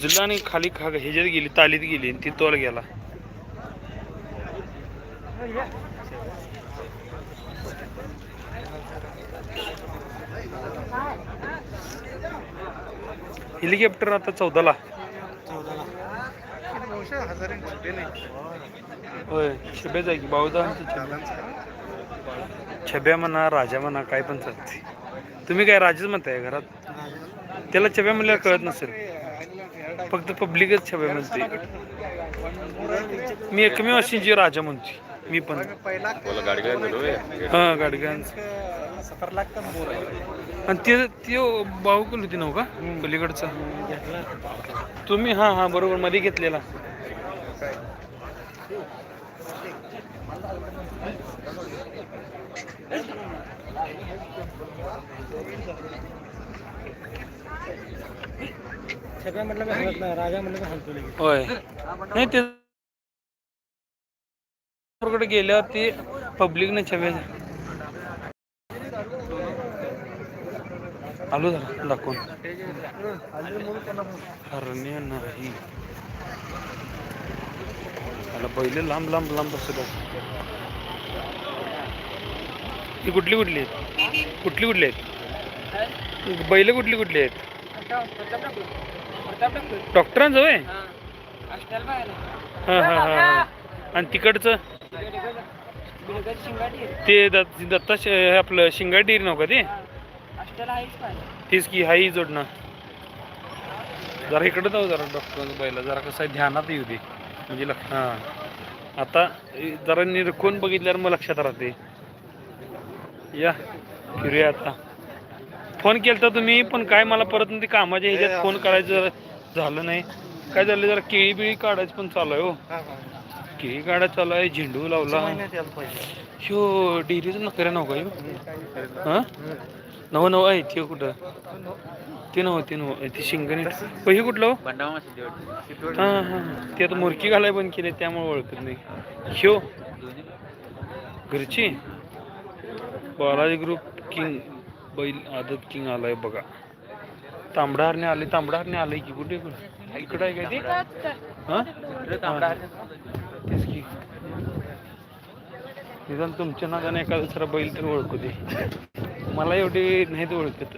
जिल्हा आणि खाली खा ह्याच्यात गेली तालीत गेली आणि ती तोल गेला. हेलिकॉप्टर आता चौदाला. होय छब्याच आहे की बावदा छब्या म्हणा राजा म्हणा काय पण चालते तुम्ही काय राजाच म्हणताय घरात? त्याला छब्या म्हणल्यावर कळत नसेल. फक्त पब्लिकच छब्या म्हणते. मी एकमेव अशी जी राजा म्हणते. मी पण. हा आणि ते ते बाहुकुल होती नव्ह का? पलीकडचा. तुम्ही हा हा बरोबर मध्ये घेतलेला. सगळं म्हटलं मी हलत नाही राजा म्हटलं मी हलतो लगेच. होय. नाही ते कडे गेल्यावर ते पब्लिकने छबे आलो झाला दाखवून. हरणे नाही. मला पहिले लांब लांब लांब बसत ती कुठली कुठली आहेत? कुठली कुठली आहेत? बैल कुठली कुठली आहेत? डॉक्टरांचं होय हां हां हां आणि तिकडचं? ते दत्त दत्ता श- हे आपलं शिंगाडी डेअरी नव्ह का ते? तेच की हाही जोडणं. जरा इकडं जाऊ जरा डॉक्टरांचं बैला. जरा कसं आहे ध्यानात येऊ दे. म्हणजे लक्ष हां. आता ए, जरा निरखून बघितल्यावर मग लक्षात राहते. या फिरूया आता. फोन केलता तुम्ही पण काय मला परत ते कामाच्या ह्याच्यात फोन करायचं झालं नाही. काय झालं जरा केळी बिळी काढायचं पण चालू आहे हो. केळी काढायचं चालू आहे झेंडू लावला. ह्यो डेअरीचं नकऱ्या नव्ह का हां? नव नव आहे ते कुठं? ते नव्ह ते नव्ह ते शिंगणी. हे कुठलं हो? हां हां ते आता मुरकी घालाय बंद केले त्यामुळे ओळखत नाही. ह्यो घरची? बालाजी ग्रुप किंग बैल आदत किंग आलाय बघा. तांबडारने आले तांबडारने आले की कुठे कुठे? इकडं आहे काय ते? हां? तेच की. निदान तुमच्या नादाने एखादा दुसरा बैल तर ओळखू दे. मला एवढी नाहीत ओळखत.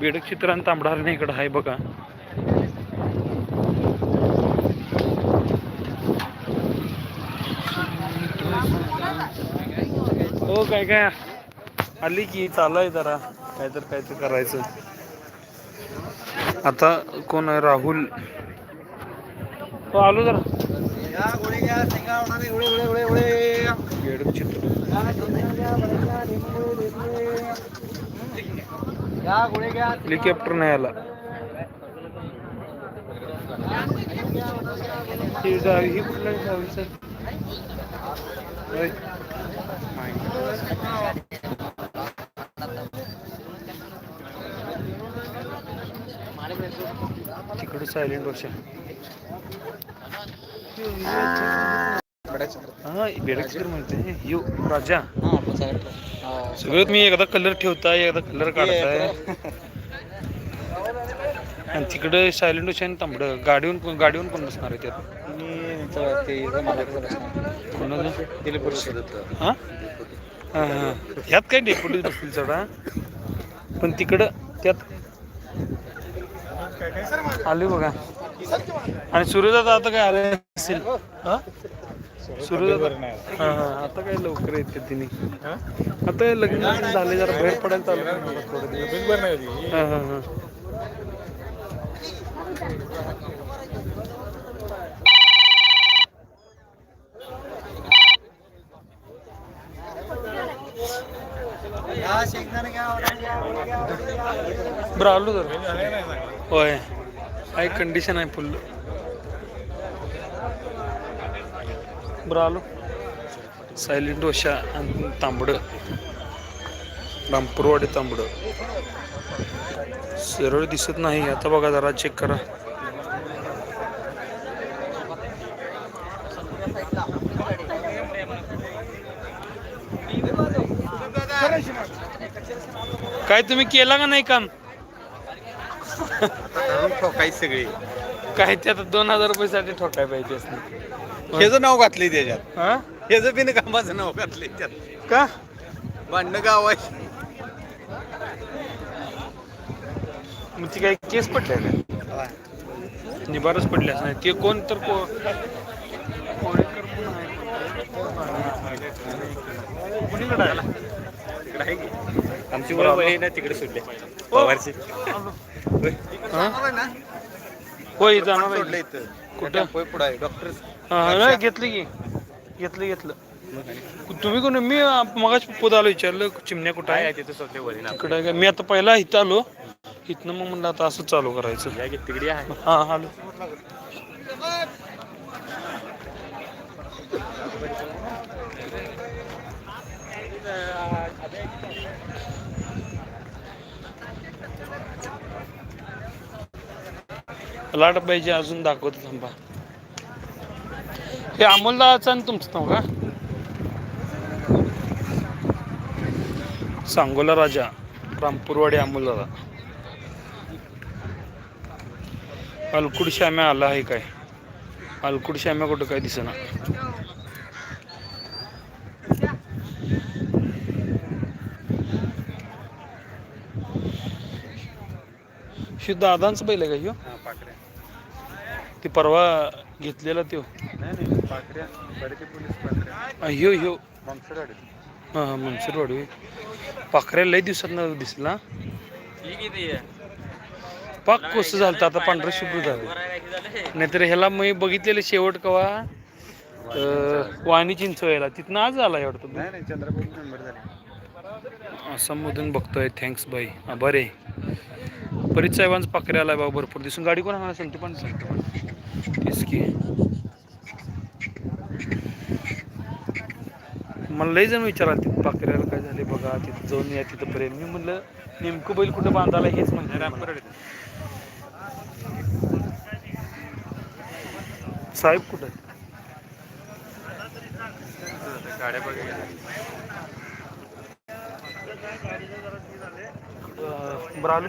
बेडक चित्र आणि तांबडारने इकडं आहे बघा. हो काय काय? आली की चालू आहे जरा. काय तर काय तर करायचं. आता कोण आहे? राहुल. हो आलो जरा. हेलिकॉप्टर नाही आला. ही ही कुठला डावीचं होय. तिकडे सायलेंट वर्षा हा बेडक चित्र म्हणते. यू राजा. सगळं तुम्ही एकदा कलर ठेवताय एकदा कलर काढताय. आणि तिकडे सायलेंट ओशन तांबड. गाडीहून गाडीहून कोण बसणार आहे त्यात. कोणाचं हा? हा हा. ह्यात काय डेप्युटी बसतील चढा पण तिकडं त्यात आले बघा. आणि सूर्यदादा आता काय आले असेल हा? सूर्यदादा हा हा. आता काय लवकर येते तिने? आता काय लग्न झाले जरा बाहेर पडायला चालू थोडे दिवस. हा हा हा. बरं आलो तर होय. काय कंडिशन आहे फुल बरं आलो. सायलेंट ओशा आणि तांबडं. रामपूरवाडी तांबडं. सरळ दिसत नाही. आता बघा जरा चेक करा. काय तुम्ही केला का नाही काम? ठोकायची सगळी. काय ते आता दोन हजार रुपयासाठी ठोकाय पाहिजे असं. हेच नाव घातले त्याच्यात. हा? हेच बिन कामाचं नाव घातले त्यात. का? भांडणं गावाची मग ती काही केस पडल्या का निबारच पडले असं ते कोण तर को कोळेकर आहे? कोणीकडे आहे? आमची मुलं ना तिकडे सुटले. पवारची. हा? होय जाणार आहे. इथं. कुठं? होय पुढे आहे डॉक्टर हा, नाही, घेतलं की. घेतलं घेतलं. तुम्ही कोण मी मगाच पुद आलो विचारलं चिमण्या कुठं काय आहे तिथं सोडले वरील इकडं आहे का? मी आता पहिला इथं आलो. इथनं मग म्हणलं आता असं चालू करायचं. या की तिकडे आहे हा आलो लाट पाहिजे अजून दाखवतो थांबा. हे अमोलदाचं आणि तुमचं नाव का? सांगोला राजा रामपूरवाडी अमोलदादा अलकुड श्याम्या आला आहे काय? अलकुड श्याम्या कुठं काय दिसेना. शुद्ध दादांचं बैल आहे का ह्यो? पाकऱ्या. ते परवा घेतलेला त्यो. नाही नाही पाकऱ्या. बरेच पोलीस पाकऱ्या. हा, ह्यो ह्यो. मागचं हां हां मनसूरवाडी होय. पाखऱ्या लय दिवसात न दिसला पाक कसं झालं आता पांढरं शुभ्र झालं. नाहीतर ह्याला मी बघितलेलं शेवट कवा? अं, वाणी चिंचवायला तिथनं आज आला एवढं नाही नाही चंद्रपूर नंबर झाले. आसाममधून बघतोय. थँक्स बाई. आभार आहे बरीच साहेबांचं पाखरे आलाय बाबा भरपूर दिसून. गाडी कोण आणणार असेल ती पण. तेच की. मला लई जण विचारा तिथं पाखऱ्याला काय झाले बघा तिथं जाऊन या तिथं पर्यंत. मी म्हणलं नेमकं बैल कुठं बांधायला हेच म्हणलं. साहेब कुठं गाड्या बघायला बरं आलो?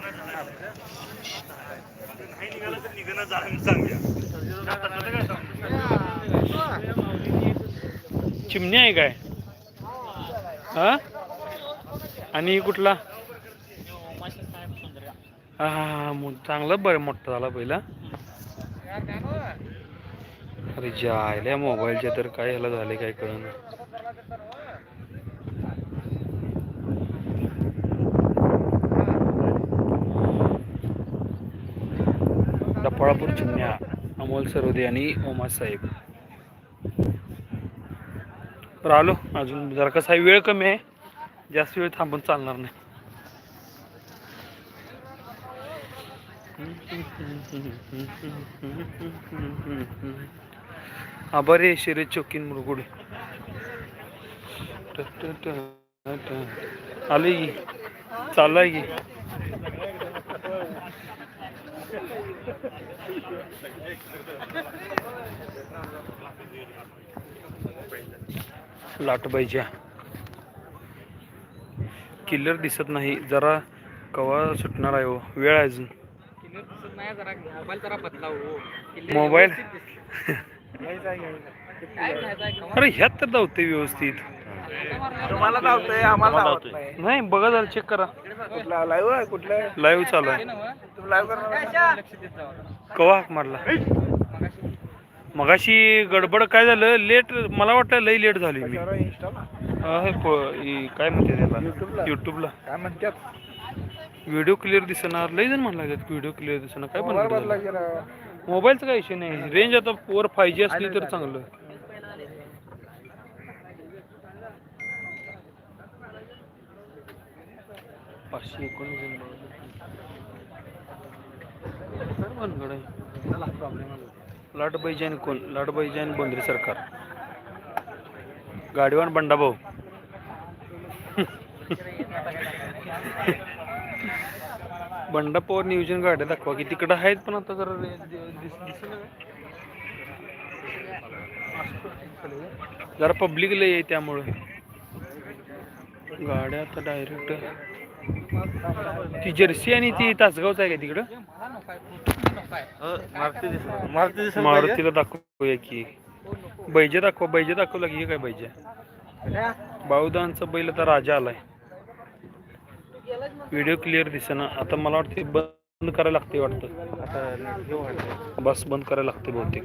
चिमणी आहे काय? हा? आणि कुठला? हा हा हा चांगला बरं मोठा झाला पहिला. अरे जायला मोबाईलच्या तर काय ह्याला झाले काय कळलं डफळापूर चिमण्या अमोल सरोदे आणि ओमा साहेब. बरं आलो. अजून जरा कसा आहे? वेळ कमी आहे. जास्त वेळ थांबून चालणार नाही. आभारी आहे शिरीज चौकीन मुरगुड. आली की. चाललाय की. लाटबाईच्या किल्लर दिसत नाही. जरा कवा सुटणार आहे हो? वेळ आहे अजून. मोबाईल अरे ह्यात तर धावते व्यवस्थित. तुम्हाला धावतोय आम्हाला धावत नाही नाही बघा जरा चेक करा. कुठला लाईव्ह आहे कुठलं? लाईव्ह चालू आहे. कवा हाक मारला? मगाशी गडबड काय झालं? लेट मला वाटलं लई लेट झाली मी. काय म्हणते त्याला? युट्यूबला काय म्हणतात? व्हिडिओ क्लिअर दिसणार. लई जण म्हणला व्हिडिओ क्लिअर दिसणार. काय गेला मोबाईलचा काय इश्यू नाही. रेंज आता वर फाय जी असली तर चांगलं. पाचशे एकोणीस काय भानगड आहे आणि कोण लाटबाईजी आणि बोंद्रे सरकार. गाडीवान बंडाभाऊ बंडापावर नियोजन गाड्या दाखवा की तिकडं आहेत पण आता जरा रे- दिस- जरा पब्लिक लय आहे त्यामुळे. गाड्या आता डायरेक्ट ती जर्सी आणि ती तासगावच आहे का तिकडं? मारुतीला दाखवूया की. बैजे दाखव बैजे दाखवला की हे काय बैजे? बाहुदांचा बैल आता राजा आलाय. व्हिडिओ क्लिअर दिसेना. आता मला वाटते बंद करायला लागते वाटतं. बस बंद करायला लागते बहुतेक.